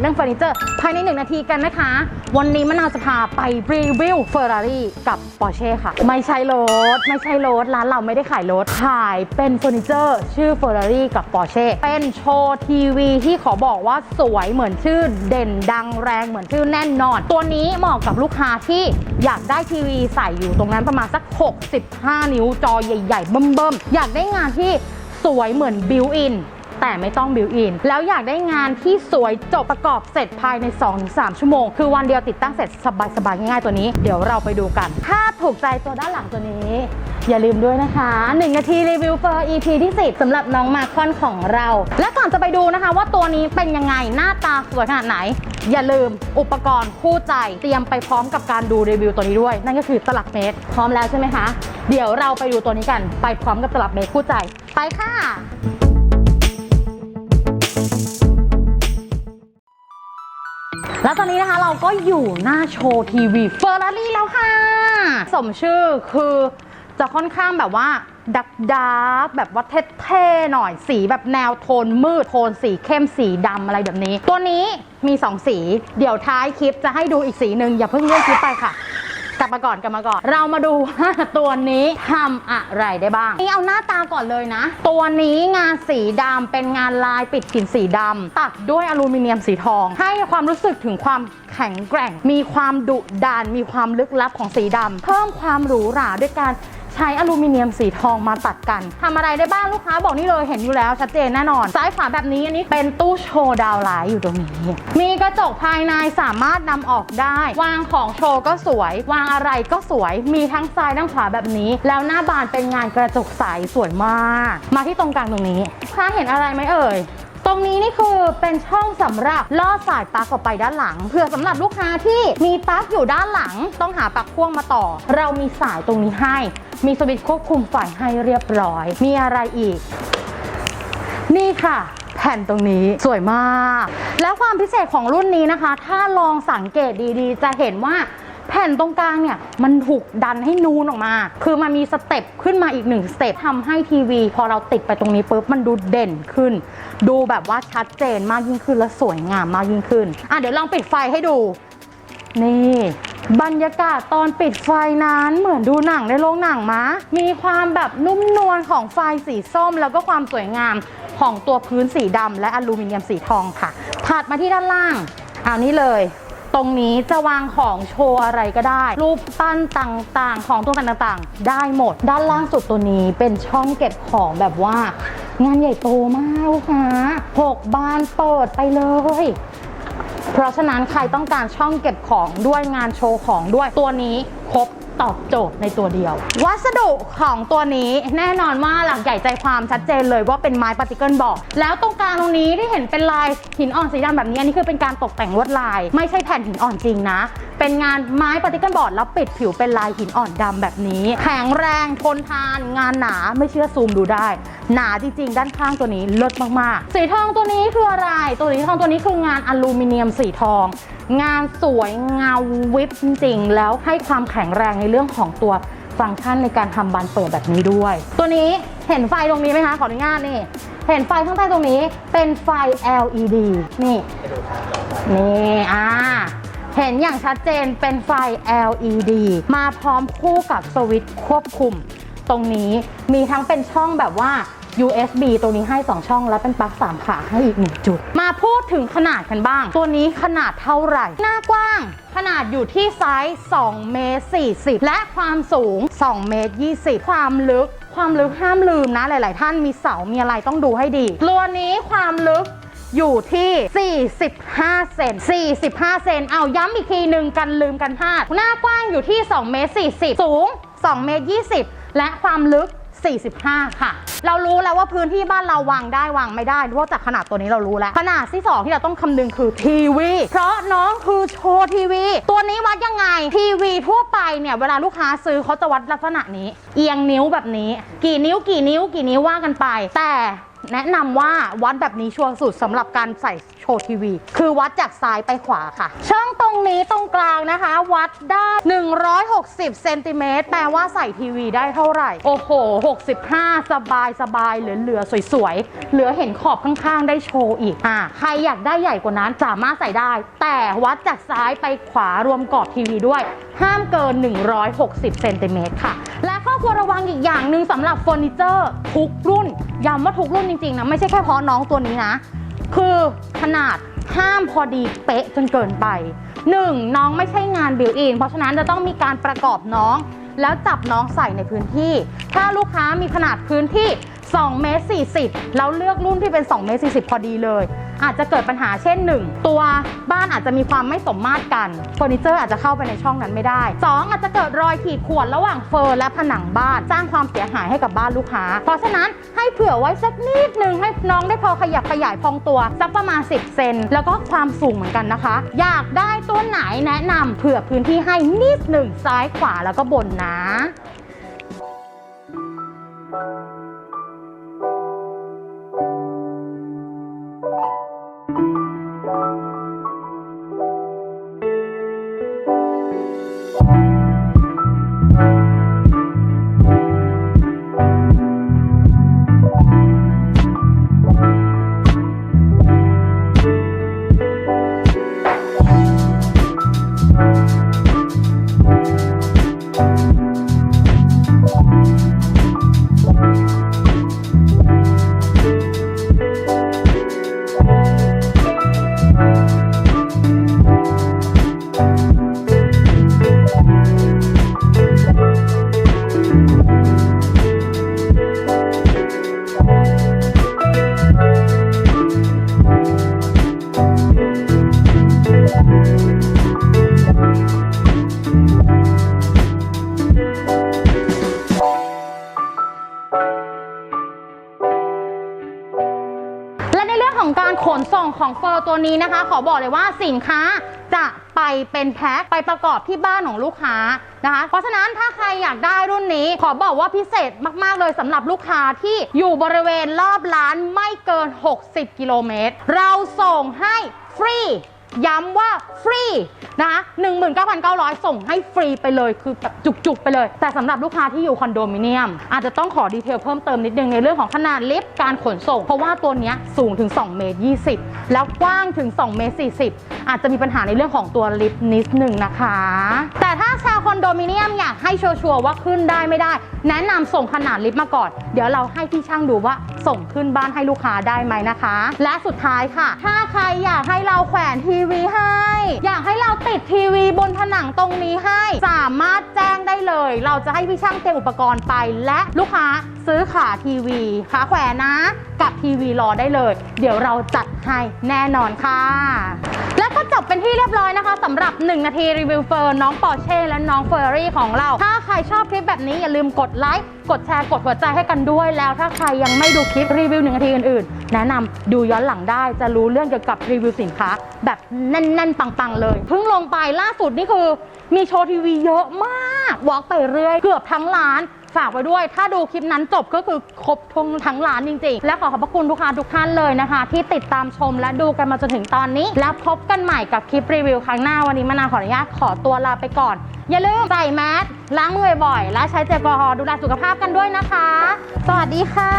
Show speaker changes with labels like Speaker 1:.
Speaker 1: เรื่องเฟอร์นิเจอร์ ภายในหนึ่งนาทีกันนะคะ วันนี้มะนาวจะพาไปรีวิวเฟอร์รารี่กับปอร์เช่ค่ะ ไม่ใช่รถ ไม่ใช่รถ ร้านเราไม่ได้ขายรถ ขายเป็นเฟอร์นิเจอร์ ชื่อเฟอร์รารี่กับปอร์เช่เป็นโชว์ทีวีที่ขอบอกว่าสวยเหมือนชื่อเด่นดังแรงเหมือนชื่อแน่นอน ตัวนี้เหมาะกับลูกค้าที่อยากได้ทีวีใส่อยู่ตรงนั้นประมาณสัก 65 นิ้วจอใหญ่ๆเบิ่มๆอยากได้งานที่สวยเหมือนบิวอิน แต่ไม่ต้องบิวอิน แล้วอยากได้งานที่สวยจบประกอบเสร็จภายใน 2-3 ชั่วโมง คือวันเดียวติดตั้งเสร็จสบายๆง่ายๆตัวนี้ เดี๋ยวเราไปดูกัน ถ้าถูกใจตัวด้านหลังตัวนี้ อย่าลืมด้วยนะคะ 1 นาทีรีวิวเฟอร์ EP ที่10สำหรับน้องมาคอนของเรา และก่อนจะไปดูนะคะว่าตัวนี้เป็นยังไงหน้าตาสวยขนาดไหน อย่าลืมอุปกรณ์คู่ใจเตรียมไปพร้อมกับการดูรีวิวตัวนี้ด้วย นั่นก็คือตลับเมตรพร้อมแล้วใช่ไหมคะ เดี๋ยวเราไปดูตัวนี้กัน ไปพร้อมกับตลับเมตรคู่ใจ ไปค่ะ แล้วตอนนี้นะคะเราก็อยู่หน้าโชว์ทีวีเฟอร์รารี่แล้วค่ะ สมชื่อคือจะค่อนข้างแบบว่าดักดาร์แบบว่าเท่ๆหน่อยสีแบบแนวโทนมืด โทนสีเข้มสีดำอะไรแบบนี้ ตัวนี้มี 2 สี เดี๋ยวท้ายคลิปจะให้ดูอีกสีหนึ่งอย่าเพิ่งเลื่อนคลิปไปค่ะ กลับมาก่อนกลับมาก่อน เรามาดูว่าตัวนี้ทำอะไรได้บ้าง นี่เอาหน้าตาก่อนเลยนะ ตัวนี้งานสีดำเป็นงานลายปิดหินสีดำตัดด้วยอลูมิเนียมสีทอง ให้ความรู้สึกถึงความแข็งแกร่ง มีความดุดันมีความลึกลับของสีดำเพิ่มความหรูหราด้วยการ ใช้อลูมิเนียมสีทองมาตัดกันทำอะไรได้บ้างลูกค้าบอกนี่เลยเห็นอยู่แล้วชัดเจนแน่นอน ซ้ายขวาแบบนี้อันนี้เป็นตู้โชว์ดาวไลท์อยู่ตรงนี้ มีกระจกภายในสามารถนำออกได้ วางของโชว์ก็สวย วางอะไรก็สวย มีทั้งซ้ายทั้งขวาแบบนี้ แล้วหน้าบานเป็นงานกระจกใสสวยมาก มาที่ตรงกลางตรงนี้ค้าเห็นอะไรไหมเอ่ย รงนี้นี่คือเป็นช่องสำหรับล่อสายปลั๊กออกไปด้านหลังเพื่อสำหรับลูกค้าที่มีปลั๊กอยู่ด้านหลัง ต้องหาปลั๊กพ่วงมาต่อ เรามีสายตรงนี้ให้ มีสวิตช์ควบคุมไฟให้เรียบร้อย มีอะไรอีก นี่ค่ะแผ่นตรงนี้สวยมาก แล้วความพิเศษของรุ่นนี้นะคะ ถ้าลองสังเกตดีๆ จะเห็นว่า ผ่นตรงกลางเนี่ยมันถูกดันให้นูนออกมา คือมันมีสเต็ปขึ้นมาอีกหนึ่งสเต็ปทำให้ทีวี พอเราติดไปตรงนี้ปุ๊บมันดูเด่นขึ้น ดูแบบว่าชัดเจนมากยิ่งขึ้นและสวยงามมากยิ่งขึ้นอะเดี๋ยวลองปิดไฟให้ดู นี่บรรยากาศตอนปิดไฟนั้นเหมือนดูหนังในโรงหนังมะ มีความแบบนุ่มนวลของไฟสีส้ม แล้วก็ความสวยงามของตัวพื้นสีดำและอลูมิเนียมสีทองค่ะ ถัดมาที่ด้านล่างเอานี้เลย ตรงนี้จะวางของโชว์อะไรก็ได้ รูปปั้นต่างๆ ของตัวต่างๆ ได้หมด ด้านล่างสุดตัวนี้เป็นช่องเก็บของแบบว่า งานใหญ่โตมากลูกค้าหกบานเปิดไปเลยเพราะฉะนั้นใครต้องการช่องเก็บของด้วยงานโชว์ของด้วยตัวนี้ครบ ตอบโจทย์ในตัวเดียว วัสดุของตัวนี้แน่นอนว่าหลักใหญ่ใจความชัดเจนเลยว่าเป็นไม้ปาร์ติเกิลบอร์ดแล้วตรงกลางตรงนี้ที่เห็นเป็นลายหินอ่อนสีดำแบบนี้อันนี้คือเป็นการตกแต่งลวดลาย ไม่ใช่แผ่นหินอ่อนจริงนะ เป็นงานไม้ปาร์ติเกิลบอร์ดแล้วปิดผิวเป็นลายหินอ่อนดำแบบนี้ แข็งแรงทนทาน งานหนาไม่เชื่อซูมดูได้ หนาจริงๆ ด้านข้างตัวนี้เลิศมากๆ สีทองตัวนี้คืออะไร ตัวสีทองตัวนี้คืองานอลูมิเนียมสีทอง งานสวยเงาวิบจริงๆ แล้วให้ความแข็งแรงในเรื่องของตัวฟังก์ชันในการทำบานเปิดแบบนี้ด้วย ตัวนี้เห็นไฟตรงนี้ไหมคะ ขออนุญาตนี่ เห็นไฟข้างใต้ตรงนี้เป็นไฟ LED นี่ นี่อ่าเห็นอย่างชัดเจนเป็นไฟ LED มาพร้อมคู่กับสวิตช์ควบคุม ตรงนี้มีทั้งเป็นช่องแบบว่า USB ตัวนี้ให้ 2 ช่องและเป็นปลั๊ก3 ขาให้อีก 1 จุด มาพูดถึงขนาดกันบ้าง ตัวนี้ขนาดเท่าไหร่ หน้ากว้าง ขนาดอยู่ที่ไซส์2เมตร40 และความสูง2เมตร20 ความลึก ความลึกห้ามลืมนะ หลาย ๆ ท่านมีเสา มีอะไรต้องดูให้ดี ตัวนี้ความลึกอยู่ที่ 45 เซน 45 เซน เอาย้ำอีกทีหนึ่งกันลืมกันพลาด หน้ากว้างอยู่ที่2เมตร40 สูง2เมตร20 และความลึก 45 ค่ะ เรารู้แล้วว่าพื้นที่บ้านเราวางได้วางไม่ได้เพราะจากขนาดตัวนี้เรารู้แล้ว ขนาดที่ 2 ที่เราต้องคำนึงคือทีวีเพราะน้องคือโชว์ทีวี ตัวนี้วัดยังไงทีวีทั่วไปเนี่ยเวลาลูกค้าซื้อเขาจะวัดลักษณะนี้ เอียงนิ้วแบบนี้ กี่นิ้วกี่นิ้วกี่นิ้วว่ากันไป แต่ แนะนำว่าวัดแบบนี้ชัวร์สุดสำหรับการใส่โชว์ทีวี คือวัดจากซ้ายไปขวาค่ะ ช่องตรงนี้ตรงกลางนะคะ วัดได้ 160เซนติเมตรแปลว่าใส่ทีวีได้เท่าไหร่ โอ้โห 65 สบายสบายเหลือเหลือๆสวยๆ เหลือเห็นขอบข้างๆ ได้โชว์อีกอ่าใครอยากได้ใหญ่กว่านั้นสามารถใส่ได้ แต่วัดจากซ้ายไปขวารวมกรอบทีวีด้วย ห้ามเกิน 160เซนติเมตรค่ะ ควรระวังอีกอย่างหนึ่งสำหรับเฟอร์นิเจอร์ทุกรุ่นย้ำว่าทุกรุ่นจริงๆนะไม่ใช่แค่เพราะน้องตัวนี้นะ คือขนาดห้ามพอดีเป๊ะจนเกินไป 1. น้องไม่ใช่งานบิวอิน เพราะฉะนั้นจะต้องมีการประกอบน้อง แล้วจับน้องใส่ในพื้นที่ ถ้าลูกค้ามีขนาดพื้นที่ 2เมตร40 แล้วเลือกรุ่นที่เป็น2เมตร40 พอดีเลย อาจจะเกิดปัญหาเช่น 1 ตัวบ้านอาจจะมีความไม่สมมาตรกันเฟอร์นิเจอร์อาจจะเข้าไปในช่องนั้นไม่ได้ 2 อาจจะเกิดรอยขีดข่วนระหว่างเฟอร์และผนังบ้าน สร้างความเสียหายให้กับบ้านลูกค้า เพราะฉะนั้นให้เผื่อไว้สักนิดนึงให้น้องได้พอขยับขยายพองตัวสักประมาณ 10 เซนแล้วก็ความสูงเหมือนกันนะคะ อยากได้ตัวไหนแนะนำเผื่อพื้นที่ให้นิดหนึ่งซ้ายขวาแล้วก็บนนะ ของเฟอร์ตัวนี้นะคะ ขอบอกเลยว่าสินค้าจะไปเป็นแพ็คไปประกอบที่บ้านของลูกค้านะคะ เพราะฉะนั้นถ้าใครอยากได้รุ่นนี้ ขอบอกว่าพิเศษมาก ๆ เลยสำหรับลูกค้าที่อยู่บริเวณรอบร้านไม่เกิน 60 กิโลเมตร เราส่งให้ฟรี ย้ำว่าฟรีนะคะ19,900 ส่งให้ฟรีไปเลยคือแบบจุกๆไปเลย แต่สำหรับลูกค้าที่อยู่คอนโดมิเนียม อาจจะต้องขอดีเทลเพิ่มเติมนิดนึงในเรื่องของขนาดลิฟต์การขนส่ง เพราะว่าตัวนี้สูงถึง 2 เมตร 20 แล้วกว้างถึง 2 เมตร 40 อาจจะมีปัญหาในเรื่องของตัวลิฟต์นิดนึงนะคะ แต่ถ้าชาวคอนโดมิเนียมอยากให้ชัวร์ว่าขึ้นได้ไม่ได้แนะนำส่งขนาดลิฟต์มาก่อน เดี๋ยวเราให้พี่ช่างดูว่าส่งขึ้นบ้านให้ลูกค้าได้ไหมนะคะ และสุดท้ายค่ะ ถ้าใครอยากให้เราแขวนทีวีให้ อยากให้เราติดทีวีบนผนังตรงนี้ให้ สามารถแจ้งได้เลย เราจะให้พี่ช่างเตรียมอุปกรณ์ไป และลูกค้าซื้อขาทีวีขาแขวนนะ กับทีวีรอได้เลย เดี๋ยวเราจัดให้แน่นอนค่ะ แล้วก็จบ เป็นที่เรียบร้อยนะคะสำหรับ 1 นาทีรีวิวเฟอร์น้องปอร์เช่และน้องเฟอร์รี่ของเรา ถ้าใครชอบคลิปแบบนี้อย่าลืมกดไลค์กดแชร์กดหัวใจให้กันด้วยแล้ว ถ้าใครยังไม่ดูคลิปรีวิวหนึ่งนาทีอื่นๆ แนะนำดูย้อนหลังได้จะรู้เรื่องเกี่ยวกับรีวิวสินค้า แบบแน่นๆ ปังๆ เลย เพิ่งลงไปล่าสุดนี่คือ มีโชว์ทีวีเยอะมากวอล์กไปเรื่อยเกือบทั้งร้าน ฝากไว้ด้วย ถ้าดูคลิปนั้นจบก็คือครบทุงทั้งร้านจริงๆ และขอขอบพระคุณลูกค้าทุกท่านเลยนะคะ ที่ติดตามชมและดูกันมาจนถึงตอนนี้ แล้วพบกันใหม่กับคลิปรีวิวครั้งหน้าวันนี้มานาวขออนุญาตขอตัวลาไปก่อน อย่าลืมใส่แมสล้างมือบ่อยๆและใช้เจลแอลกอฮอล์ดูแลสุขภาพกันด้วยนะคะ สวัสดีค่ะ